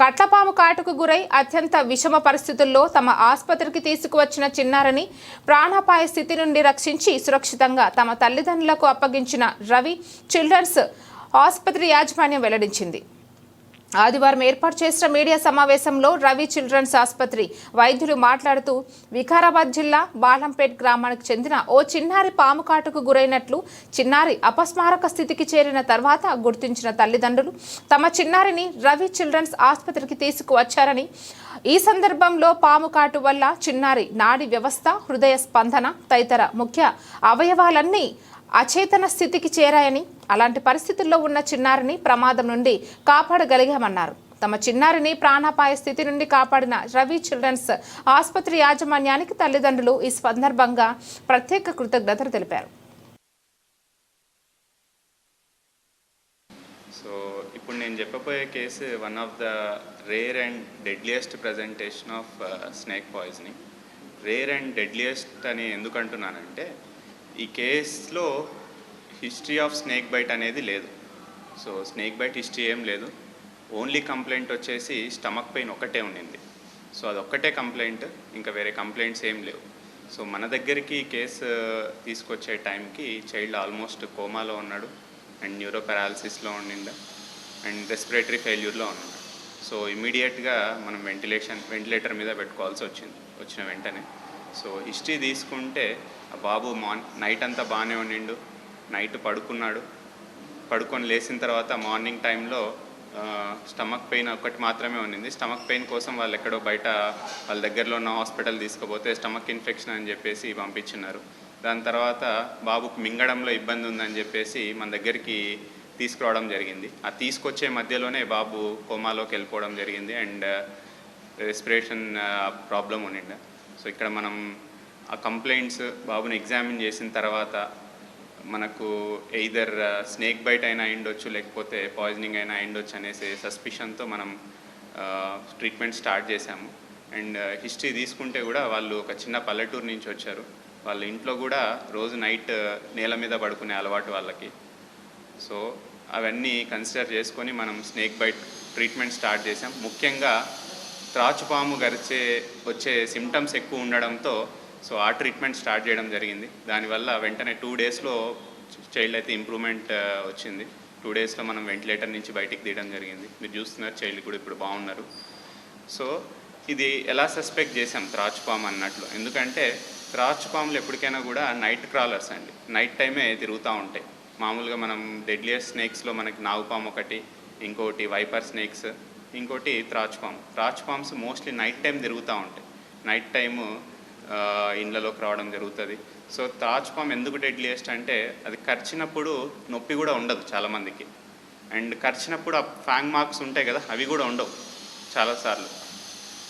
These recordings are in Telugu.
కట్లపాము కాటుకు గురై అత్యంత విషమ పరిస్థితుల్లో తమ ఆసుపత్రికి తీసుకువచ్చిన చిన్నారిని ప్రాణాపాయ స్థితి నుండి రక్షించి సురక్షితంగా తమ తల్లిదండ్రులకు అప్పగించిన రవి చిల్డ్రన్స్ ఆసుపత్రి యాజమాన్యం వెల్లడించింది. ఆదివారం ఏర్పాటు చేసిన మీడియా సమావేశంలో రవి చిల్డ్రన్స్ ఆసుపత్రి వైద్యులు మాట్లాడుతూ వికారాబాద్ జిల్లా బాలంపేట్ గ్రామానికి చెందిన ఓ చిన్నారి పాము కాటుకు గురైనట్లు చిన్నారి అపస్మారక స్థితికి చేరిన తర్వాత గుర్తించిన తల్లిదండ్రులు తమ చిన్నారిని రవి చిల్డ్రన్స్ ఆసుపత్రికి తీసుకువచ్చారని. ఈ సందర్భంలో పాము కాటు వల్ల చిన్నారి నాడి వ్యవస్థ హృదయ స్పందన తదితర ముఖ్య అవయవాలన్నీ అచేతన స్థితికి చేరాయని అలాంటి పరిస్థితుల్లో ఉన్న చిన్నారిని ప్రమాదం నుండి కాపాడగలిగామన్నారు. తమ చిన్నారిని ప్రాణాపాయ స్థితి నుండి కాపాడిన రవి చిల్డ్రన్స్ ఆసుపత్రి యాజమాన్యానికి తల్లిదండ్రులు ఈ సందర్భంగా ప్రత్యేక కృతజ్ఞతలు తెలిపారు. సో ఇప్పుడు నేను చెప్పబోయే case one of the rare and deadliest presentation of snake poisoning rare and deadliest అని ఎందుకంటున్నానంటే ఈ కేసులో హిస్టరీ ఆఫ్ స్నేక్ బైట్ అనేది లేదు. సో స్నేక్ బైట్ హిస్టరీ ఏం లేదు. ఓన్లీ కంప్లైంట్ వచ్చేసి స్టమక్ పెయిన్ ఒకటే ఉండింది. సో అదొక్కటే కంప్లైంట్ ఇంకా వేరే కంప్లైంట్స్ ఏం లేవు. సో మన దగ్గరికి కేసు తీసుకొచ్చే టైంకి చైల్డ్ ఆల్మోస్ట్ కోమాలో ఉన్నాడు అండ్ న్యూరో పారాలసిస్లో ఉండిండు అండ్ రెస్పిరేటరీ ఫెయిల్యూర్లో ఉన్నాడు. సో ఇమీడియట్గా మనం వెంటిలేషన్ వెంటిలేటర్ మీద పెట్టుకోవాల్సి వచ్చింది వచ్చిన వెంటనే. సో హిస్టరీ తీసుకుంటే ఆ బాబు మార్న్ నైట్ అంతా బాగానే ఉండిండు. నైట్ పడుకున్నాడు. పడుకొని లేచిన తర్వాత మార్నింగ్ టైంలో స్టమక్ పెయిన్ ఒకటి మాత్రమే ఉండింది. స్టమక్ పెయిన్ కోసం వాళ్ళు ఎక్కడో బయట వాళ్ళ దగ్గరలో ఉన్న హాస్పిటల్ తీసుకుపోతే స్టమక్ ఇన్ఫెక్షన్ అని చెప్పేసి పంపించినారు. దాని తర్వాత బాబుకు మింగడంలో ఇబ్బంది ఉందని చెప్పేసి మన దగ్గరికి తీసుకురావడం జరిగింది. ఆ తీసుకొచ్చే మధ్యలోనే బాబు కోమాలోకి వెళ్ళిపోవడం జరిగింది. అండ్ రెస్పిరేషన్ ప్రాబ్లం ఉండిండే సో ఇక్కడ మనం ఆ కంప్లైంట్స్ బాబుని ఎగ్జామిన్ చేసిన తర్వాత మనకు ఎయిదర్ స్నేక్ బైట్ అయినా అయిండొచ్చు లేకపోతే పాయిజనింగ్ అయినా అయిండొచ్చు అనేసి సస్పిషన్తో మనం uh, ట్రీట్మెంట్ స్టార్ట్ చేశాము. అండ్ హిస్టరీ uh, తీసుకుంటే కూడా వాళ్ళు ఒక చిన్న పల్లెటూరు నుంచి వచ్చారు. వాళ్ళ ఇంట్లో కూడా రోజు నైట్ uh, నేల మీద పడుకునే అలవాటు వాళ్ళకి. సో అవన్నీ కన్సిడర్ చేసుకొని మనం స్నేక్ బైట్ ట్రీట్మెంట్ స్టార్ట్ చేసాం ముఖ్యంగా త్రాచుపాము గరిచే వచ్చే సిమ్టమ్స్ ఎక్కువ ఉండడంతో సో ఆ ట్రీట్మెంట్ స్టార్ట్ చేయడం జరిగింది. దానివల్ల వెంటనే టూ డేస్లో చైల్డ్ అయితే ఇంప్రూవ్మెంట్ వచ్చింది. టూ డేస్లో మనం వెంటిలేటర్ నుంచి బయటికి తీయడం జరిగింది. మీరు చూస్తున్నారు చైల్డ్ కూడా ఇప్పుడు బాగున్నారు. సో ఇది ఎలా సస్పెక్ట్ చేసాం త్రాచుపాము అన్నట్లు? ఎందుకంటే త్రాచుపాములు ఎప్పటికైనా కూడా నైట్ క్రాలర్స్ అండి. నైట్ టైమే తిరుగుతూ ఉంటాయి. మామూలుగా మనం డెడ్లియర్ స్నేక్స్లో మనకి నాగుపాము ఒకటి ఇంకోటి వైపర్ స్నేక్స్ ఇంకోటి త్రాచుపాము త్రాచుపామ్స్ మోస్ట్లీ నైట్ టైం తిరుగుతూ ఉంటాయి. నైట్ టైము ఇండ్లలోకి రావడం జరుగుతుంది. సో త్రాచుపాము ఎందుకు డెడ్లీయెస్ట్ అంటే అది కరిచినప్పుడు నొప్పి కూడా ఉండదు చాలామందికి అండ్ కరిచినప్పుడు ఆ ఫ్యాంగ్ మార్క్స్ ఉంటాయి కదా అవి కూడా ఉండవు చాలాసార్లు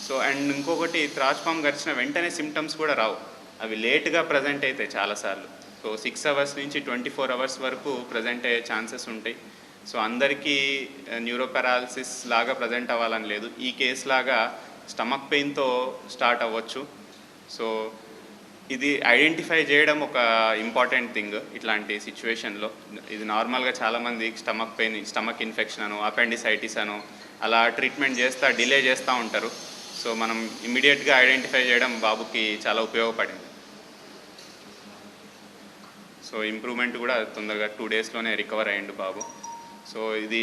సో అండ్ ఇంకొకటి త్రాచుపాము గడిచిన వెంటనే సిమ్టమ్స్ కూడా రావు. అవి లేట్గా ప్రజెంట్ అవుతాయి చాలాసార్లు సో సిక్స్ అవర్స్ నుంచి ట్వంటీ ఫోర్ అవర్స్ వరకు ప్రజెంట్ అయ్యే ఛాన్సెస్ ఉంటాయి. సో అందరికీ న్యూరోపెరాలసిస్ లాగా ప్రజెంట్ అవ్వాలని లేదు. ఈ కేసు లాగా స్టమక్ పెయిన్తో స్టార్ట్ అవ్వచ్చు. సో ఇది ఐడెంటిఫై చేయడం ఒక ఇంపార్టెంట్ థింగ్ ఇట్లాంటి సిచ్యువేషన్లో ఇది నార్మల్గా చాలామంది స్టమక్ పెయిన్ స్టమక్ ఇన్ఫెక్షన్ అను అపెండిసైటిస్ అను అలా ట్రీట్మెంట్ చేస్తా డిలే చేస్తూ ఉంటారు. సో మనం ఇమీడియట్గా ఐడెంటిఫై చేయడం బాబుకి చాలా ఉపయోగపడింది. సో ఇంప్రూవ్మెంట్ కూడా తొందరగా టూ డేస్లోనే రికవర్ అయ్యిండు బాబు. సో ఇది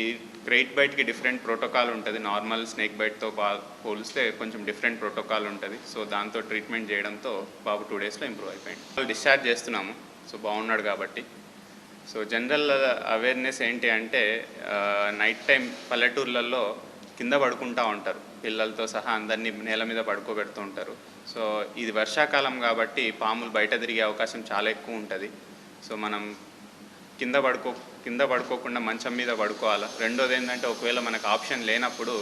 గ్రేట్ బైట్కి డిఫరెంట్ ప్రోటోకాల్ ఉంటుంది. నార్మల్ స్నేక్ బైట్తో బా పోలిస్తే కొంచెం డిఫరెంట్ ప్రోటోకాల్ ఉంటుంది. సో దాంతో ట్రీట్మెంట్ చేయడంతో బాబు టూ డేస్లో ఇంప్రూవ్ అయిపోయింది డిశ్చార్జ్ చేస్తున్నాము. సో బాగున్నాడు కాబట్టి. సో జనరల్ అవేర్నెస్ ఏంటి అంటే నైట్ టైం పల్లెటూర్లలో కింద పడుకుంటూ ఉంటారు. పిల్లలతో సహా అందరినీ నేల మీద పడుకోబెడుతూ ఉంటారు. సో ఇది వర్షాకాలం కాబట్టి పాములు బయట తిరిగే అవకాశం చాలా ఎక్కువ ఉంటుంది. సో మనం కింద పడుకో కింద పడుకోకుండా మంచం మీద పడుకోవాలి? రెండోది ఏంటంటే ఒకవేళ మనకు ఆప్షన్ లేనప్పుడు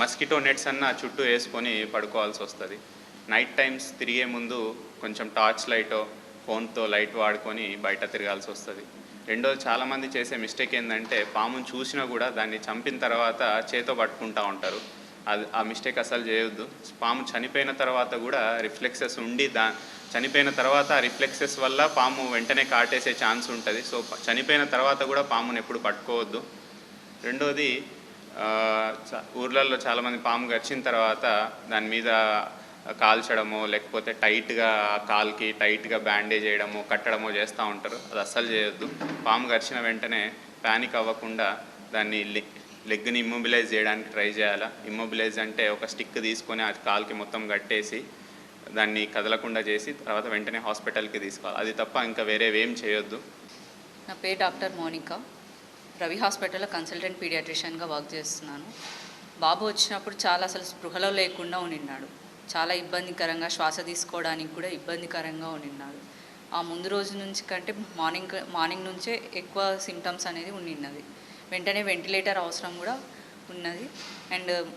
మస్కిటో నెట్స్ అన్న చుట్టూ వేసుకొని పడుకోవాల్సి వస్తుంది. నైట్ టైమ్స్ తిరిగే ముందు కొంచెం టార్చ్ లైటో ఫోన్తో లైట్ వాడుకొని బయట తిరగాల్సి వస్తుంది. రెండోది చాలామంది చేసే మిస్టేక్ ఏంటంటే పాముని చూసినా కూడా దాన్ని చంపిన తర్వాత చేతో పట్టుకుంటూ ఉంటారు. అది ఆ మిస్టేక్ అసలు చేయొద్దు. పాము చనిపోయిన తర్వాత కూడా రిఫ్లెక్సెస్ ఉండి దా చనిపోయిన తర్వాత ఆ రిఫ్లెక్సెస్ వల్ల పాము వెంటనే కాటేసే ఛాన్స్ ఉంటుంది. సో చనిపోయిన తర్వాత కూడా పామును ఎప్పుడు పట్టుకోవద్దు. రెండోది ఊర్లలో చాలామంది పాము గరిచిన తర్వాత దాని మీద కాల్చడమో లేకపోతే టైట్గా కాల్కి టైట్గా బ్యాండేజ్ చేయడమో కట్టడమో చేస్తూ ఉంటారు. అది అస్సలు చేయొద్దు. పాము గరిచిన వెంటనే ప్యానిక్ అవ్వకుండా దాన్ని లెగ్ని ఇమ్మొబిలైజ్ చేయడానికి ట్రై చేయాలా? ఇమ్మొబిలైజ్ అంటే ఒక స్టిక్ తీసుకొని అది కాల్కి మొత్తం కట్టేసి దాన్ని కదలకుండా చేసి తర్వాత వెంటనే హాస్పిటల్కి తీసుకోవాలి. అది తప్ప ఇంకా వేరేవేం చేయొద్దు. నా పేరు డాక్టర్ మోనిక. రవి హాస్పిటల్లో కన్సల్టెంట్ పీడియాట్రిషియన్గా వర్క్ చేస్తున్నాను. బాబు వచ్చినప్పుడు చాలా అసలు స్పృహలో లేకుండా ఉండిన్నాడు. చాలా ఇబ్బందికరంగా శ్వాస తీసుకోవడానికి కూడా ఇబ్బందికరంగా ఉండిన్నాడు. ఆ ముందు రోజు నుంచి కంటే మార్నింగ్ మార్నింగ్ నుంచే ఎక్కువ సిమ్టమ్స్ అనేది ఉండిన్నది వెంటనే వెంటిలేటర్ అవసరం కూడా ఉన్నది. అండ్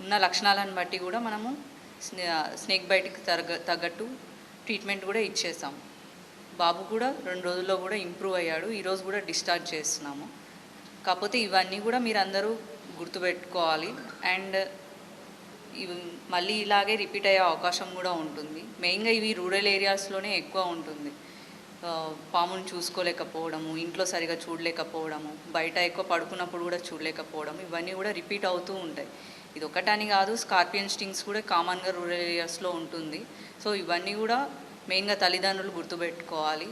ఉన్న లక్షణాలను బట్టి కూడా మనము స్నే- స్నేక్ బయటకు తగ్గ తగ్గట్టు ట్రీట్మెంట్ కూడా ఇచ్చేసాం బాబు కూడా రెండు రోజుల్లో కూడా ఇంప్రూవ్ అయ్యాడు. ఈరోజు కూడా డిశ్చార్జ్ చేస్తున్నాము. కాకపోతే ఇవన్నీ కూడా మీరు అందరూ గుర్తుపెట్టుకోవాలి. అండ్ ఇవి మళ్ళీ ఇలాగే రిపీట్ అయ్యే అవకాశం కూడా ఉంటుంది. మెయిన్గా ఇవి రూరల్ ఏరియాస్లోనే ఎక్కువ ఉంటుంది. పాముని చూసుకోలేకపోవడము ఇంట్లో సరిగా చూడలేకపోవడము బయట ఎక్కువ పడుకున్నప్పుడు కూడా చూడలేకపోవడం ఇవన్నీ కూడా రిపీట్ అవుతూ ఉంటాయి. ఇది ఒకటని కాదు స్కార్పియన్ స్టింగ్స్ కూడా కామన్గా రూరల్ ఏరియాస్లో ఉంటుంది. సో ఇవన్నీ కూడా మెయిన్గా తల్లిదండ్రులు గుర్తుపెట్టుకోవాలి.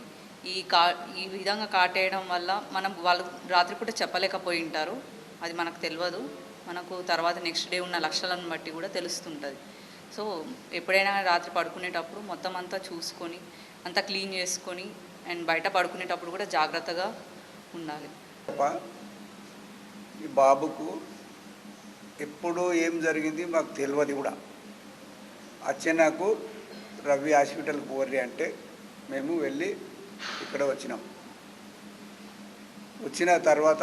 ఈ కా ఈ విధంగా కాటేయడం వల్ల మనం వాళ్ళు రాత్రిపూట చెప్పలేకపోయి ఉంటారు. అది మనకు తెలియదు మనకు తర్వాత నెక్స్ట్ డే ఉన్న లక్షలను బట్టి కూడా తెలుస్తుంటుంది. సో ఎప్పుడైనా రాత్రి పడుకునేటప్పుడు మొత్తం అంతా చూసుకొని అంతా క్లీన్ చేసుకొని అండ్ బయట పడుకునేటప్పుడు కూడా జాగ్రత్తగా ఉండాలి. ఈ బాబుకు ఎప్పుడు ఏం జరిగింది మాకు తెలియదు కూడా. వచ్చే నాకు రవి హాస్పిటల్కి పోర్రి అంటే మేము వెళ్ళి ఇక్కడ వచ్చినాం. వచ్చిన తర్వాత